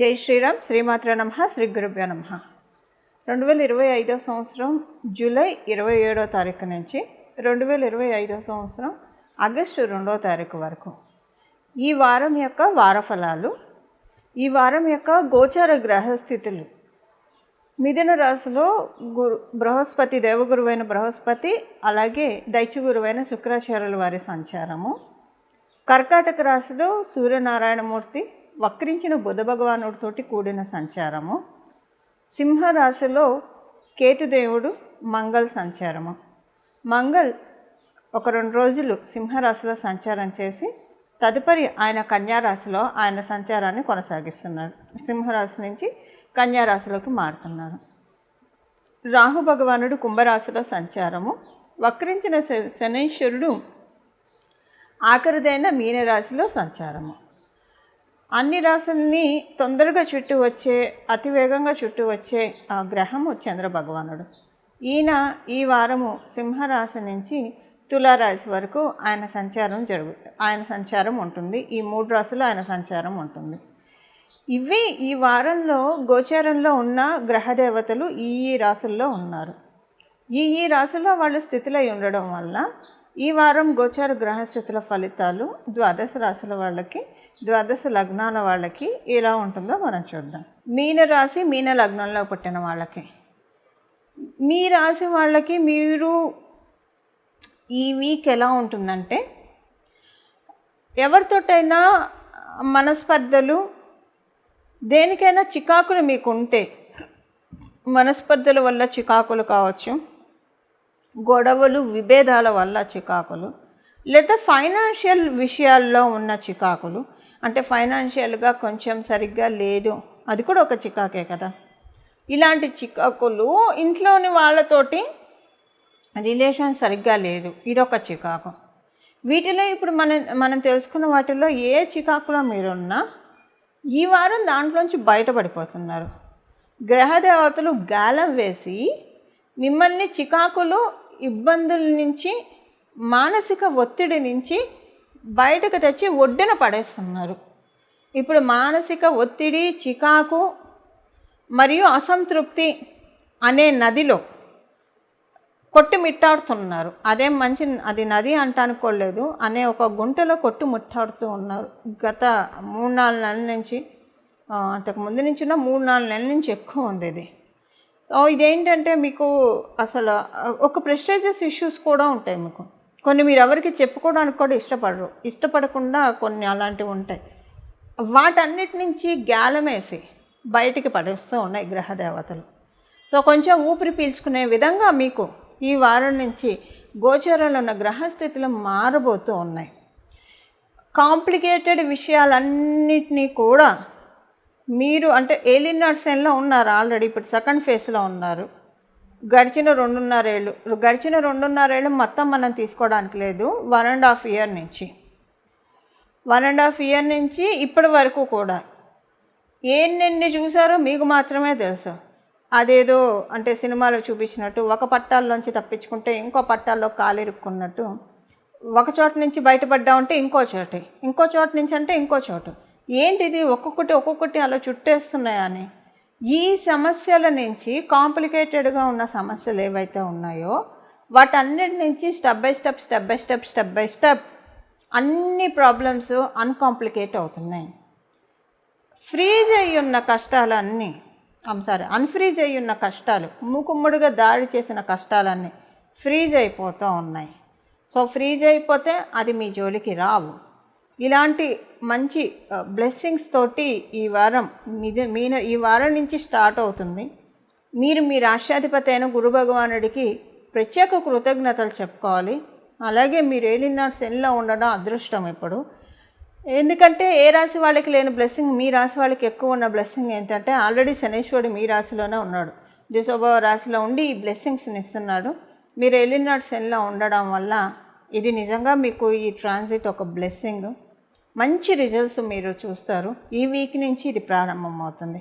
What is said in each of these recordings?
జై శ్రీరామ్ శ్రీమాత్ర నమ శ్రీ గురుభ్యో నమ. రెండు వేల ఇరవై ఐదో సంవత్సరం జూలై ఇరవై ఏడో తారీఖు నుంచి రెండు వేల ఇరవై ఐదో సంవత్సరం ఆగస్టు రెండో తారీఖు వరకు. ఈ వారం యొక్క వార ఫలాలు ఈ వారం యొక్క గోచార గ్రహస్థితులు మిథున రాశిలో గురు బృహస్పతి దేవగురువైన బృహస్పతి అలాగే దైత్యగురువైన శుక్రాచార్యుల వారి సంచారము. కర్కాటక రాశిలో సూర్యనారాయణమూర్తి వక్రించిన బుధ భగవానుడితోటి కూడిన సంచారము. సింహరాశిలో కేతుదేవుడు మంగళ సంచారము. మంగళ్ ఒక రెండు రోజులు సింహరాశిలో సంచారం చేసి తదుపరి ఆయన కన్యారాశిలో ఆయన సంచారాన్ని కొనసాగిస్తున్నారు. సింహరాశి నుంచి కన్యారాశిలోకి మారుతున్నారు. రాహు భగవానుడు కుంభరాశిలో సంచారము. వక్రించిన శ- శనీశ్వరుడు ఆఖరిదైన మీనరాశిలో సంచారము. అన్ని రాశుల్ని తొందరగా చుట్టూ వచ్చే అతి వేగంగా చుట్టూ వచ్చే ఆ గ్రహము చంద్ర భగవానుడు. ఈయన ఈ వారము సింహరాశి నుంచి తులారాశి వరకు ఆయన సంచారం జరుగు ఆయన సంచారం ఉంటుంది. ఈ మూడు రాశులు ఆయన సంచారం ఉంటుంది. ఇవి ఈ వారంలో గోచారంలో ఉన్న గ్రహదేవతలు ఈ ఈ రాశుల్లో ఉన్నారు. ఈ ఈ రాశుల్లో వాళ్ళు స్థితిలో ఉండడం వల్ల ఈ వారం గోచార గ్రహస్థితుల ఫలితాలు ద్వాదశ రాశుల వాళ్ళకి ద్వాదశ లగ్నాల వాళ్ళకి ఎలా ఉంటుందో మనం చూద్దాం. మీన రాశి మీన లగ్నంలో పుట్టిన వాళ్ళకి. మీ రాశి వాళ్ళకి మీరు ఈ వీక్ ఎలా ఉంటుందంటే ఎవరితోటైనా మనస్పర్ధలు దేనికైనా చికాకులు మీకు ఉంటే మనస్పర్ధల వల్ల చికాకులు కావచ్చు గొడవలు విభేదాల వల్ల చికాకులు లేదా ఫైనాన్షియల్ విషయాల్లో ఉన్న చికాకులు. అంటే ఫైనాన్షియల్గా కొంచెం సరిగ్గా లేదు అది కూడా ఒక చికాకే కదా. ఇలాంటి చికాకులు ఇంట్లోని వాళ్ళతోటి రిలేషన్ సరిగ్గా లేదు ఇదొక చికాకు. వీటిలో ఇప్పుడు మనం మనం తెలుసుకున్న వాటిలో ఏ చికాకులో మీరున్నా ఈ వారం దాంట్లోంచి బయటపడిపోతున్నారు. గ్రహదేవతలు గాలం వేసి మిమ్మల్ని చికాకులు ఇబ్బందుల నుంచి మానసిక ఒత్తిడి నుంచి బయటకు తెచ్చి ఒడ్డున పడేస్తున్నారు. ఇప్పుడు మానసిక ఒత్తిడి చికాకు మరియు అసంతృప్తి అనే నదిలో కొట్టుమిట్టాడుతున్నారు. అదేం మంచి అది నది అంటానుకోలేదు అనే ఒక గుంటలో కొట్టుముట్టాడుతూ ఉన్నారు. గత మూడు నాలుగు నెలల నుంచి అంతకు ముందు నుంచి మూడు నాలుగు నెలల నుంచి ఎక్కువ ఉంది ఇది. ఇదేంటంటే మీకు అసలు ఒక ప్రెస్టేజియస్ ఇష్యూస్ కూడా ఉంటాయి మీకు. కొన్ని మీరు ఎవరికి చెప్పుకోవడానికి కూడా ఇష్టపడరు. ఇష్టపడకుండా కొన్ని అలాంటివి ఉంటాయి. వాటన్నిటి నుంచి గ్యాలమేసి బయటికి పడేస్తూ ఉన్నాయి గ్రహదేవతలు సో కొంచెం ఊపిరి పీల్చుకునే విధంగా మీకు ఈ వారం నుంచి గోచరంలో ఉన్న గ్రహస్థితులు మారబోతూ ఉన్నాయి. కాంప్లికేటెడ్ విషయాలన్నిటినీ కూడా మీరు అంటే ఏలియన్ నర్సెన్లో ఉన్నారు ఆల్రెడీ ఇప్పుడు సెకండ్ ఫేజ్లో ఉన్నారు. గడిచిన రెండున్నరేళ్ళు గడిచిన రెండున్నరేళ్ళు మొత్తం మనం తీసుకోవడానికి లేదు వన్ అండ్ హాఫ్ ఇయర్ నుంచి. వన్ అండ్ హాఫ్ ఇయర్ నుంచి ఇప్పటి వరకు కూడా. ఎన్నెన్ని చూసారో మీకు మాత్రమే తెలుసు. అదేదో అంటే సినిమాలో చూపించినట్టు ఒక పట్టాల్లోంచి తప్పించుకుంటే ఇంకో పట్టాల్లో కాలిరుక్కున్నట్టు ఒక చోట నుంచి బయటపడ్డా ఉంటే ఇంకో చోట. ఇంకో చోట నుంచి అంటే ఇంకో చోటు. ఏంటిది ఒక్కొక్కటి ఒక్కొక్కటి అలా చుట్టేస్తున్నాయని? ఈ సమస్యల నుంచి కాంప్లికేటెడ్గా ఉన్న సమస్యలు ఏవైతే ఉన్నాయో వాటన్నిటి నుంచి step by step step by step step by step అన్ని ప్రాబ్లమ్స్ అన్కాంప్లికేట్ అవుతున్నాయి. ఫ్రీజ్ అయ్యి ఉన్న కష్టాలన్నీ సారీ అన్ఫ్రీజ్ అయ్యి ఉన్న కష్టాలు మూకుమ్ముడుగా దాడి చేసిన కష్టాలన్నీ ఫ్రీజ్ అయిపోతూ ఉన్నాయి. సో ఫ్రీజ్ అయిపోతే అది మీ జోలికి రావు. ఇలాంటి మంచి బ్లెస్సింగ్స్ తోటి ఈ వారం మీది మీన ఈ వారం నుంచి స్టార్ట్ అవుతుంది. మీరు మీ రాష్ట్రాధిపతి అయిన గురు భగవానుడికి ప్రత్యేక కృతజ్ఞతలు చెప్పుకోవాలి. అలాగే మీరు ఏలినాడు సెన్లో ఉండడం అదృష్టం ఇప్పుడు. ఎందుకంటే ఏ రాశి వాళ్ళకి లేని బ్లెస్సింగ్ మీ రాశి వాళ్ళకి ఎక్కువ ఉన్న బ్లెస్సింగ్ ఏంటంటే ఆల్రెడీ శనేశ్వరుడు మీ రాశిలోనే ఉన్నాడు. ద్విశోభవ రాశిలో ఉండి ఈ బ్లెస్సింగ్స్ని ఇస్తున్నాడు. మీరు వెళ్ళినాడు సెన్లో ఉండడం వల్ల ఇది నిజంగా మీకు ఈ ట్రాన్సిట్ ఒక బ్లెస్సింగ్ మంచి రిజల్ట్స్ మీరు చూస్తారు. ఈ వీక్ నుంచి ఇది ప్రారంభమవుతుంది.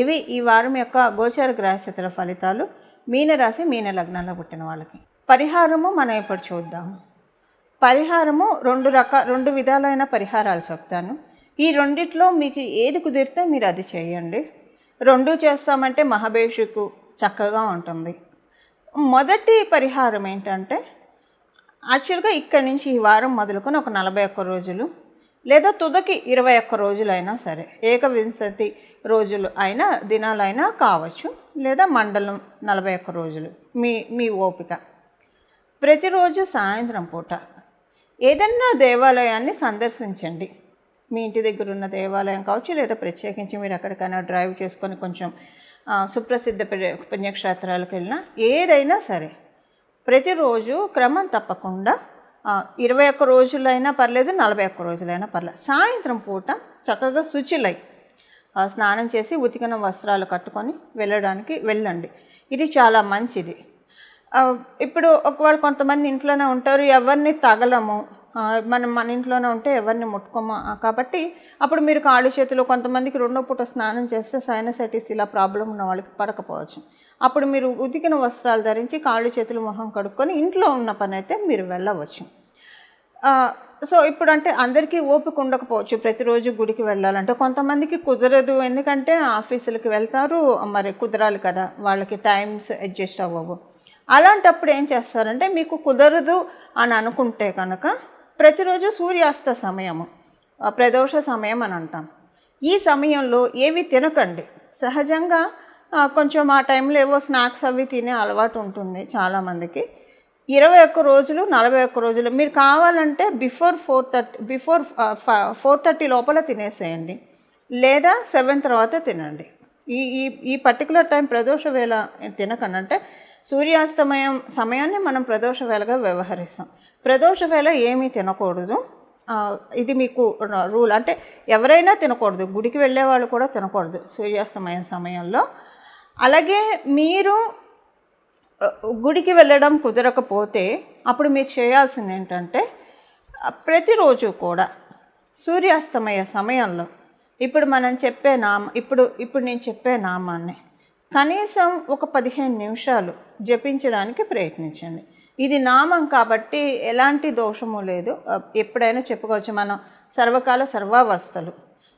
ఇవి ఈ వారం యొక్క గోచార గ్రహస్థితుల ఫలితాలు. మీనరాశి మీన లగ్నంలో పుట్టిన వాళ్ళకి. పరిహారము మనం ఇప్పుడు చూద్దాము పరిహారము రెండు రక రెండు విధాలైన పరిహారాలు చెప్తాను. ఈ రెండిట్లో మీకు ఏది కుదిరితే మీరు అది చేయండి. రెండు చేస్తామంటే మహాభేషుకు చక్కగా ఉంటుంది. మొదటి పరిహారం ఏంటంటే యాక్చువల్గా ఇక్కడి నుంచి ఈ వారం మొదలుకొని ఒక నలభై ఒక్క రోజులు లేదా తుదకి ఇరవై ఒక్క రోజులైనా సరే ఏకవింశతి రోజులు అయినా దినాలైనా కావచ్చు లేదా మండలం నలభై ఒక్క రోజులు మీ మీ ఓపిక. ప్రతిరోజు సాయంత్రం పూట ఏదన్నా దేవాలయాన్ని సందర్శించండి. మీ ఇంటి దగ్గర ఉన్న దేవాలయం కావచ్చు లేదా ప్రత్యేకించి మీరు ఎక్కడికైనా డ్రైవ్ చేసుకొని కొంచెం సుప్రసిద్ధ పుణ్య- పుణ్యక్షేత్రాలకు వెళ్ళినా ఏదైనా సరే ప్రతిరోజు క్రమం తప్పకుండా ఇరవై ఒక్క రోజులైనా పర్లేదు నలభై ఒక్క రోజులైనా పర్లేదు. సాయంత్రం పూట చక్కగా శుచిలై స్నానం చేసి ఉతికిన వస్త్రాలు కట్టుకొని వెళ్ళడానికి వెళ్ళండి. ఇది చాలా మంచిది. ఇప్పుడు ఒకవేళ కొంతమంది ఇంట్లోనే ఉంటారు ఎవరిని తగలము మనం మన ఇంట్లోనే ఉంటే ఎవరిని ముట్టుకోమా. కాబట్టి అప్పుడు మీరు కాళ్ళు చేతులు కొంతమందికి రెండో పూట స్నానం చేస్తే సైనసైటిస్ ఇలా ప్రాబ్లం ఉన్న వాళ్ళకి పడకపోవచ్చు. అప్పుడు మీరు ఉతికిన వస్త్రాలు ధరించి కాళ్ళు చేతులు మొహం కడుక్కొని ఇంట్లో ఉన్న పని అయితే మీరు వెళ్ళవచ్చు. సో ఇప్పుడు అంటే అందరికీ ఓపిక ఉండకపోవచ్చు. ప్రతిరోజు గుడికి వెళ్ళాలంటే కొంతమందికి కుదరదు. ఎందుకంటే ఆఫీసులకి వెళ్తారు. మరి కుదరాలి కదా. వాళ్ళకి టైమ్స్ అడ్జస్ట్ అవ్వవు. అలాంటప్పుడు ఏం చేస్తారంటే మీకు కుదరదు అని అనుకుంటే కనుక ప్రతిరోజు సూర్యాస్త సమయము ప్రదోష సమయం అని అంటాం. ఈ సమయంలో ఏవి తినకండి. సహజంగా కొంచెం ఆ టైంలో ఏవో స్నాక్స్ అవి తినే అలవాటు ఉంటుంది చాలామందికి ఇరవై ఒక్క రోజులు నలభై ఒక్క రోజులు మీరు కావాలంటే before four thirty before four thirty లోపల తినేసేయండి. లేదా సెవెన్ తర్వాత తినండి. ఈ ఈ ఈ పర్టికులర్ టైం ప్రదోష వేళ తినకనంటే సూర్యాస్తమయం సమయాన్ని మనం ప్రదోష వేళగా వ్యవహరిస్తాం. ప్రదోష వేళ ఏమీ తినకూడదు. ఇది మీకు రూల్. అంటే ఎవరైనా తినకూడదు. గుడికి వెళ్ళే వాళ్ళు కూడా తినకూడదు సూర్యాస్తమయం సమయంలో. అలాగే మీరు గుడికి వెళ్ళడం కుదరకపోతే అప్పుడు మీరు చేయాల్సింది ఏంటంటే ప్రతిరోజు కూడా సూర్యాస్తమయ సమయంలో ఇప్పుడు మనం చెప్పే నామ ఇప్పుడు ఇప్పుడు నేను చెప్పే నామాన్ని కనీసం ఒక పదిహేను నిమిషాలు జపించడానికి ప్రయత్నించండి. ఇది నామం కాబట్టి ఎలాంటి దోషము లేదు. ఎప్పుడైనా చెప్పుకోవచ్చు మనం సర్వకాల సర్వావస్థలు.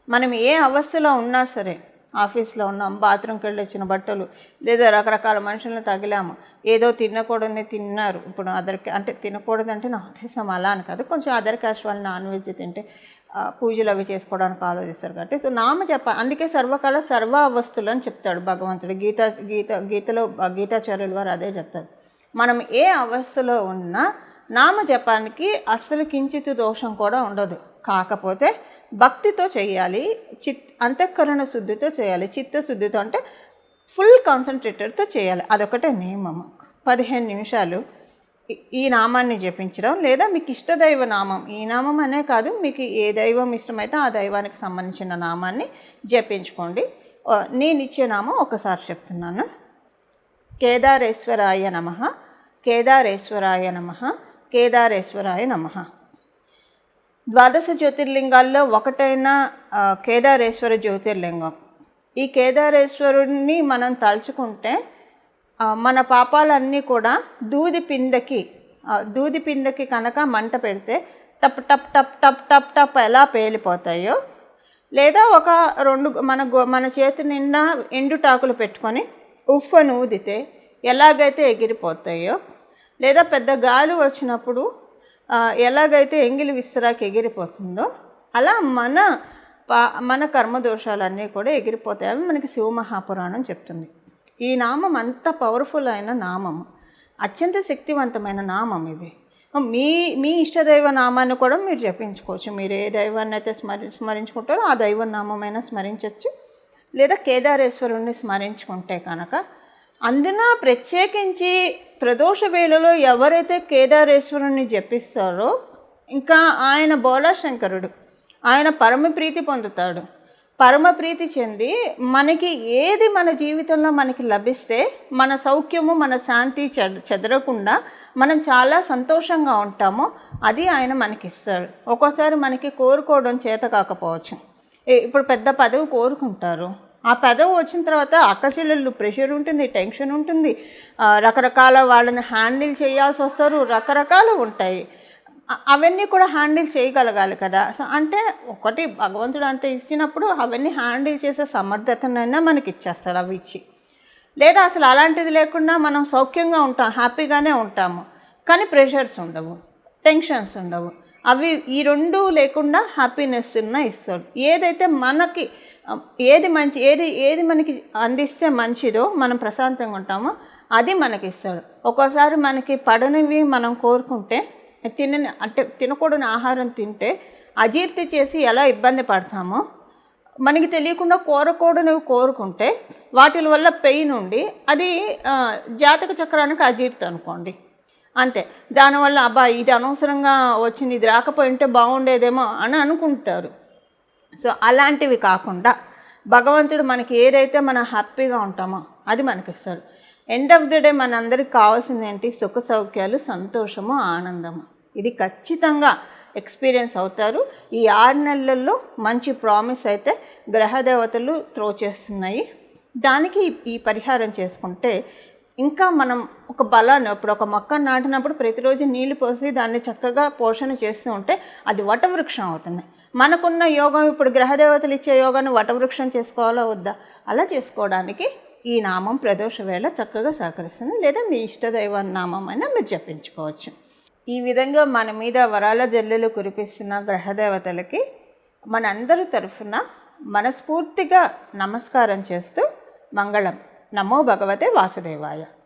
మనం ఏ అవస్థలో ఉన్నా సరే ఆఫీస్లో ఉన్నాం బాత్రూమ్కి వెళ్ళి వచ్చిన బట్టలు లేదా రకరకాల మనుషులను తగిలాము. ఏదో తినకూడదని తిన్నారు. ఇప్పుడు అదర్ అంటే తినకూడదంటే నా ఉద్దేశం అలా అని కాదు. కొంచెం అదర్ క్యాష్ వాళ్ళు నాన్ వెజ్ తింటే పూజలు అవి చేసుకోవడానికి ఆలోచిస్తారు కాబట్టి. సో నామ చెప్ప అందుకే సర్వకాల సర్వ అవస్థలు అని చెప్తాడు భగవంతుడు. గీత గీత గీతలో గీతాచార్యులు వారు అదే చెప్తారు. మనం ఏ అవస్థలో ఉన్నా నామ జపానికి అస్సలు కించిత్ దోషం కూడా ఉండదు. కాకపోతే భక్తితో చేయాలి చిత్ అంతఃకరణ శుద్ధితో చేయాలి చిత్తశుద్ధితో అంటే ఫుల్ కాన్సన్ట్రేటెడ్తో చేయాలి. అదొకటే నియమం. పదిహేను నిమిషాలు ఈ- నామాన్ని జపించడం లేదా మీకు ఇష్టదైవ నామం ఈ నామం అనే కాదు మీకు ఏ దైవం ఇష్టమైతే ఆ దైవానికి సంబంధించిన నామాన్ని జపించుకోండి. నేను ఇచ్చే నామం ఒకసారి చెప్తున్నాను. కేదారేశ్వరాయ నమ కేదారేశ్వరాయ నమ కేదారేశ్వరాయ నమ. ద్వాదశ జ్యోతిర్లింగాల్లో ఒకటైన కేదారేశ్వర జ్యోతిర్లింగం. ఈ కేదారేశ్వరుడిని మనం తలుచుకుంటే మన పాపాలన్నీ కూడా దూది పిందకి దూది పిందకి కనుక మంట పెడితే టప్ టప్ టప్ టప్ టప్ టప్ ఎలా పేలిపోతాయో లేదా ఒక రెండు మన గో- మన చేతి నిండా ఎండుటాకులు పెట్టుకొని ఉఫ్ఫను ఊదితే ఎలాగైతే ఎగిరిపోతాయో లేదా పెద్ద గాలి వచ్చినప్పుడు ఎలాగైతే ఎంగిలి విస్తరాకి ఎగిరిపోతుందో అలా మన పా మన కర్మదోషాలన్నీ కూడా ఎగిరిపోతాయని మనకి మనకి శివమహాపురాణం చెప్తుంది. ఈ నామం అంత పవర్ఫుల్ అయిన నామం. అత్యంత శక్తివంతమైన నామం ఇది. మీ మీ ఇష్టదైవ నామాన్ని కూడా మీరు జపించుకోవచ్చు. మీరు ఏ దైవాన్ని అయితే స్మరి స్మరించుకుంటారో ఆ దైవ నామమైనా స్మరించవచ్చు లేదా కేదారేశ్వరుణ్ణి స్మరించుకుంటే కనుక అందున ప్రత్యేకించి ప్రదోష వేళలో ఎవరైతే కేదారేశ్వరుణ్ణి జపిస్తారో ఇంకా ఆయన బోలాశంకరుడు ఆయన పరమ ప్రీతి పొందుతాడు. పరమ ప్రీతి చెంది మనకి ఏది మన జీవితంలో మనకి లభిస్తే మన సౌఖ్యము మన శాంతి చెదరకుండా మనం చాలా సంతోషంగా ఉంటామో అది ఆయన మనకి ఇస్తాడు ఒక్కోసారి మనకి కోరుకోవడం చేత కాకపోవచ్చు. ఇప్పుడు పెద్ద పదవి కోరుకుంటారు. ఆ పదవి వచ్చిన తర్వాత అక్కచెల్లెళ్ళు ప్రెషర్ ఉంటుంది టెన్షన్ ఉంటుంది. రకరకాల వాళ్ళని హ్యాండిల్ చేయాల్సి వస్తారు రకరకాలు ఉంటాయి. అవన్నీ కూడా హ్యాండిల్ చేయగలగాలి కదా. అంటే ఒకటి భగవంతుడు అంత ఇచ్చినప్పుడు అవన్నీ హ్యాండిల్ చేసే సమర్థతనైనా మనకి ఇచ్చేస్తాడు అవి ఇచ్చి. లేదా అసలు అలాంటిది లేకుండా మనం సౌఖ్యంగా ఉంటాం హ్యాపీగానే ఉంటాము. కానీ ప్రెషర్స్ ఉండవు టెన్షన్స్ ఉండవు. అవి ఈ రెండు లేకుండా హ్యాపీనెస్ ఉన్న ఇస్తాడు. ఏదైతే మనకి ఏది మంచి ఏది ఏది మనకి అందిస్తే మంచిదో మనం ప్రశాంతంగా ఉంటామో అది మనకి ఇస్తాడు. ఒక్కోసారి మనకి పడనివి మనం కోరుకుంటే తినని అంటే తినకూడని ఆహారం తింటే అజీర్తి చేసి ఎలా ఇబ్బంది పడతామో మనకి తెలియకుండా కోరకూడనివి కోరుకుంటే వాటి వల్ల పెయిన్ ఉండి అది జాతక చక్రానికి అజీర్తి అనుకోండి. అంతే. దానివల్ల అబ్బా ఇది అనవసరంగా వచ్చింది ఇది రాకపోయి ఉంటే బాగుండేదేమో అని అనుకుంటారు. సో అలాంటివి కాకుండా భగవంతుడు మనకి ఏదైతే మనం హ్యాపీగా ఉంటామో అది మనకిస్తాడు. ఎండ్ ఆఫ్ ది డే మనందరికి కావాల్సింది ఏంటి? సుఖ సౌఖ్యాలు సంతోషము ఆనందము. ఇది ఖచ్చితంగా ఎక్స్పీరియన్స్ అవుతారు. ఈ ఆరు నెలల్లో మంచి ప్రామిస్ అయితే గ్రహదేవతలు త్రో చేస్తున్నాయి. దానికి ఈ పరిహారం చేసుకుంటే ఇంకా మనం ఒక బలాన్ని ఇప్పుడు ఒక మొక్క నాటినప్పుడు ప్రతిరోజు నీళ్ళు పోసి దాన్ని చక్కగా పోషణ చేస్తూ ఉంటే అది వటవృక్షం అవుతుంది. మనకున్న యోగం ఇప్పుడు గ్రహదేవతలు ఇచ్చే యోగాన్ని వటవృక్షం చేసుకోవాలా వద్దా? అలా చేసుకోవడానికి ఈ నామం ప్రదోష వేళ చక్కగా సహకరిస్తుంది. లేదా మీ ఇష్టదైవ నామం అయినా మీరు జపించుకోవచ్చు. ఈ విధంగా మన మీద వరాల జల్లులు కురిపిస్తున్న గ్రహదేవతలకి మనందరి తరఫున మనస్ఫూర్తిగా నమస్కారం చేస్తూ మంగళం. నమో భగవతే వాసుదేవాయ.